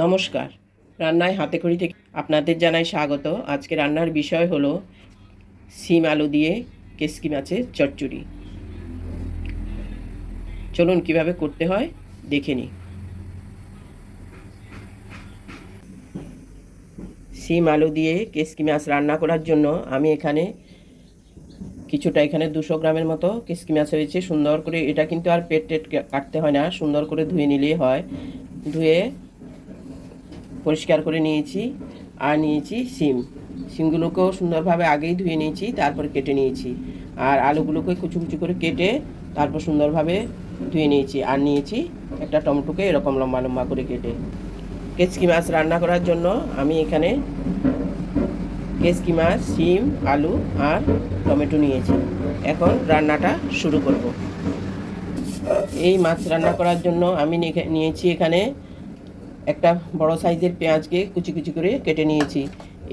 নমস্কার। রান্নায় হাতে খড়ি থেকে আপনাদের জানাই স্বাগত। আজকে রান্নার বিষয় হলো সিম আলু দিয়ে কেসকি মাছের চচ্চড়ি। চলুন কীভাবে করতে হয়, দেখে নিই। সিম আলু দিয়ে কেসকি মাছ রান্না করার জন্য আমি এখানে কিছুটা এখানে দুশো গ্রামের মতো কেসকি মাছ হয়েছে। সুন্দর করে এটা কিন্তু আর পেট টেট কাটতে হয় না। সুন্দর করে ধুয়ে নিলেই হয়। ধুয়ে পরিষ্কার করে নিয়েছি আর নিয়েছি সিম। সিমগুলোকেও সুন্দরভাবে আগেই ধুয়ে নিয়েছি, তারপর কেটে নিয়েছি। আর আলুগুলোকে কুচু কুচু করে কেটে তারপর সুন্দরভাবে ধুয়ে নিয়েছি। আর নিয়েছি একটা টমেটোকে এরকম লম্বা লম্বা করে কেটে। কেচকি মাছ রান্না করার জন্য আমি এখানে কেচকি মাছ, সিম, আলু আর টমেটো নিয়েছি। এখন রান্নাটা শুরু করব। এই মাছ রান্না করার জন্য আমি নিয়ে- নিয়েছি এখানে একটা বড় সাইজের পেঁয়াজকে কুচি কুচি করে কেটে নিয়েছি।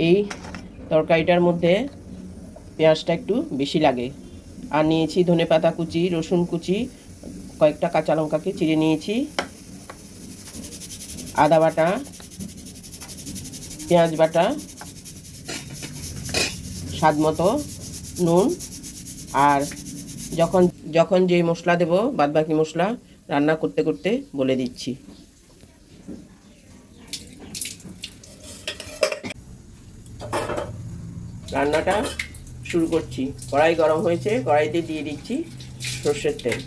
এই তরকারিটার মধ্যে পেঁয়াজটা একটু বেশি লাগে। আর নিয়েছি ধনে পাতা কুচি, রসুন কুচি, কয়েকটা কাঁচা লঙ্কাকে চিড়ে নিয়েছি। আদা বাটা, পেঁয়াজ বাটা, স্বাদ মতো, নুন, আর যখন যখন যে মশলা দেব, বাদবাকি মশলা রান্না করতে করতে বলে দিচ্ছি। রান্নাটা শুরু করছি। কড়াই গরম হয়েছে, কড়াইতে দিয়ে দিচ্ছি সর্ষের তেল।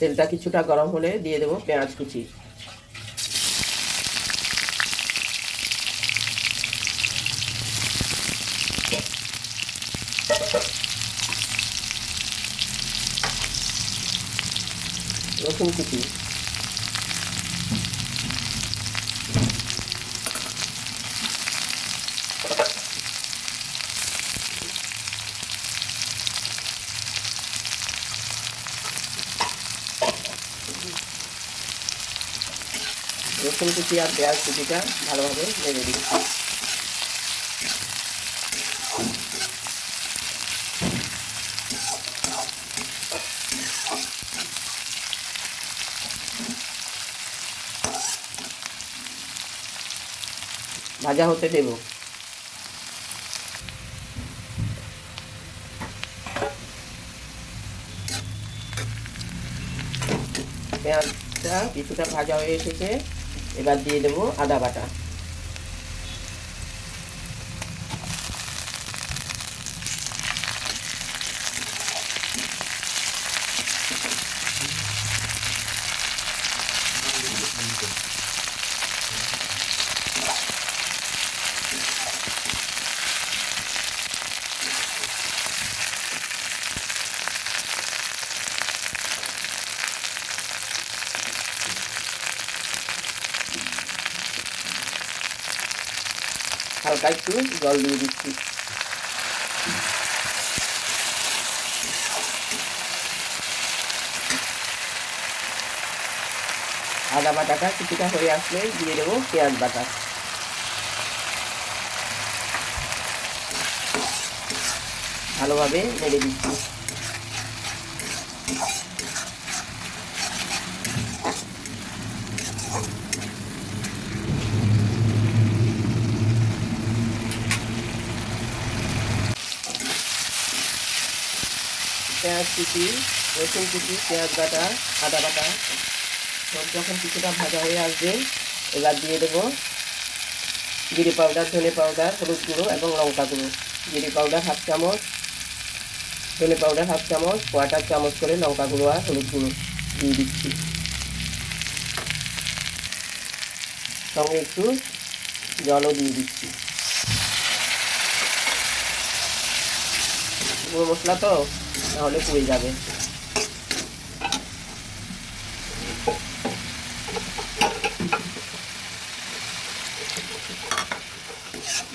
তেলটা কিছুটা গরম হলে দিয়ে দেবো পেঁয়াজ কুচি। রসুন কুচি। রসুন কুচি আর পেঁয়াজ কুচিটা ভালোভাবে নেড়ে দিচ্ছি ভাজা হতে দেব। পেঁয়াজটা কিছুটা ভাজা হয়ে এসেছে। এবার দিয়ে দেবো আদা বাটা। হালকা একটু জল দিয়ে দিচ্ছি। আদা বাটাটা কিছুটা হয়ে আসলে দিয়ে দেবো পেঁয়াজ বাটা। ভালোভাবে নেড়ে দিচ্ছি। পেঁয়াজ কুচি, রসুন কুচি, পেঁয়াজ বাটা, আদা বাটা। সব যখন কিছুটা ভাজা হয়ে আসবে, এবার দিয়ে দেবো জিরে পাউডার, ধনে পাউডার, হলুদ গুঁড়ো এবং লঙ্কা গুঁড়ো। জিরে পাউডার হাফ চামচ, ধনে পাউডার হাফ চামচ, কোয়াটার চামচ করে লঙ্কা গুঁড়ো আর হলুদ গুঁড়ো দিয়ে দিচ্ছি। সঙ্গে একটু জলও দিয়ে দিচ্ছি। গুঁড়ো মশলা তো? তাহলে পুড়ে যাবে।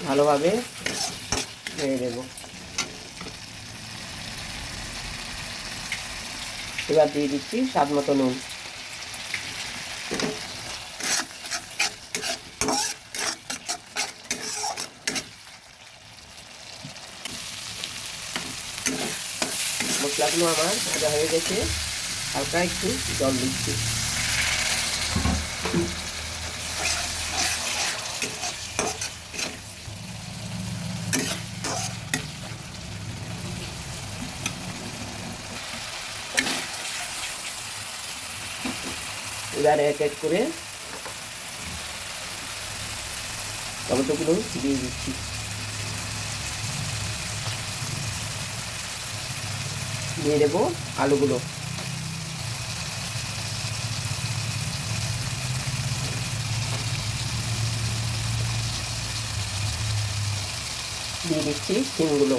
ভালোভাবে নেড়ে দেব এবার দিয়ে দিচ্ছি স্বাদ মতো নুন। মশলাগুলো আমার, ভাজা হয়ে গেছে। হালকা একটু জল দিচ্ছি। এবার এক এক করে টমেটোগুলো দিয়ে দিচ্ছি। দিয়ে দেবো আলুগুলো। দিয়ে দিচ্ছি সিমগুলো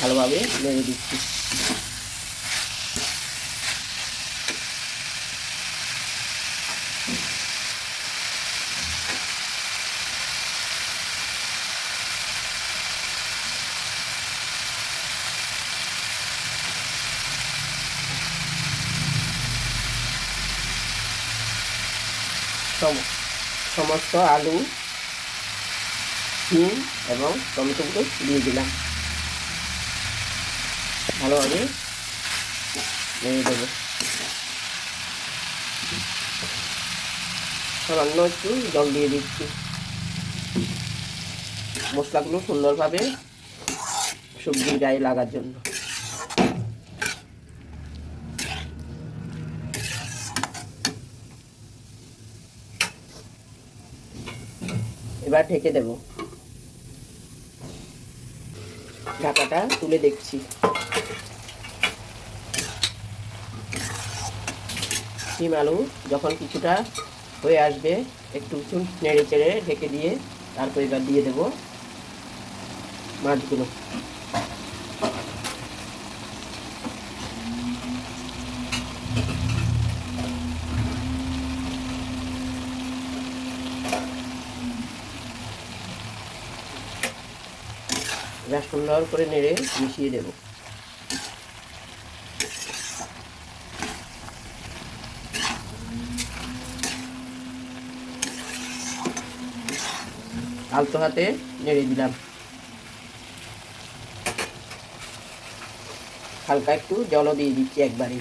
ভালোভাবে নেড়ে দিচ্ছি। সমস্ত আলু সিম এবং টমেটোগুলো দিয়ে দিলাম। ভালোভাবে নেড়ে দেবো। সামান্য একটু জল দিয়ে দিচ্ছি। মশলাগুলো সুন্দরভাবে সবজির গায়ে লাগার জন্য। এবার ঢেকে দেব। ঢাকাটা তুলে দেখছি। শিম আলু যখন কিছুটা হয়ে আসবে, একটু চুন নেড়ে চেড়ে ঢেকে দিয়ে তারপর এবার দিয়ে দেব মাছগুলো। এবার সুন্দর করে নেড়ে মিশিয়ে দেব। আলতো হাতে নেড়ে দিলাম। হালকা একটু জলও দিয়ে দিচ্ছি একবারে।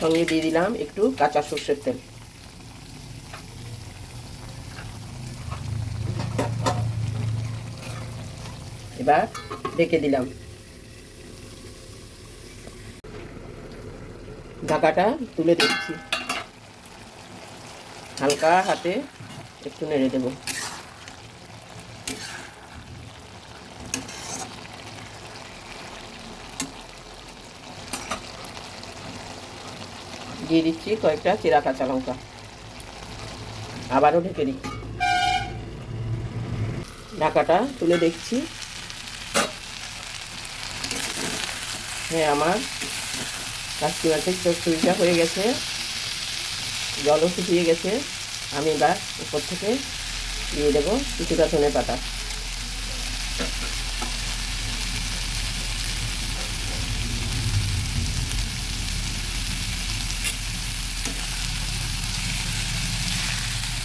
সঙ্গে দিয়ে দিলাম একটু কাঁচা সর্ষের তেল। এবার ঢেকে দিলাম। ঢাকাটা তুলে দিচ্ছি। হালকা হাতে একটু নেড়ে দেব। দিয়ে দিচ্ছি কয়েকটা চিরা কাঁচা লঙ্কা। আবারও ঢেকে দিচ্ছি ঢাকাটা তুলে দেখছি। হ্যাঁ আমার কাশি মাছের চচ্চড়িটা হয়ে গেছে। জলও শুকিয়ে গেছে। আমি এবার উপর থেকে দিয়ে দেবো কিছুটা ধনে পাতা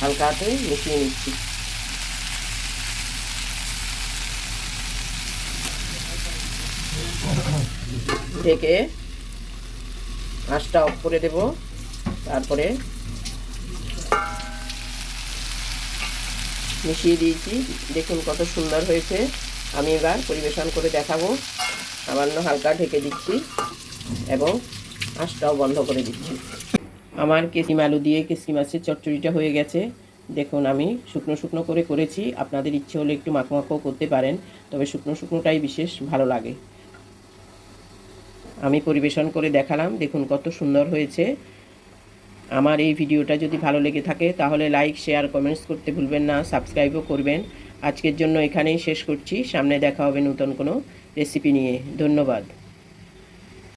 হালকা হাতে মিশিয়ে নিচ্ছি। ঢেকে আঁচটা অফ করে দেব। তারপরে মিশিয়ে দিয়েছি। দেখুন কত সুন্দর হয়েছে। আমি এবার পরিবেশন করে দেখাবো। সামান্য হালকা ঢেকে দিচ্ছি এবং আঁচটাও বন্ধ করে দিচ্ছি। আমার কেসিম আলু দিয়ে কেসি মাছের চচ্চড়িটা হয়ে গেছে। দেখুন, আমি শুকনো শুকনো করে করেছি। আপনাদের ইচ্ছে হলে একটু মাখো মাখো করতে পারেন, তবে শুকনো শুকনোটাই বিশেষ ভালো লাগে। আমি পরিবেশন করে দেখালাম। দেখুন, কত সুন্দর হয়েছে। আমার এই ভিডিওটা যদি ভালো লেগে থাকে, তাহলে লাইক, শেয়ার, কমেন্টস করতে ভুলবেন না, সাবস্ক্রাইবও করবেন। আজকের জন্য এখানেই শেষ করছি। সামনে দেখা হবে নতুন কোনো রেসিপি নিয়ে। ধন্যবাদ।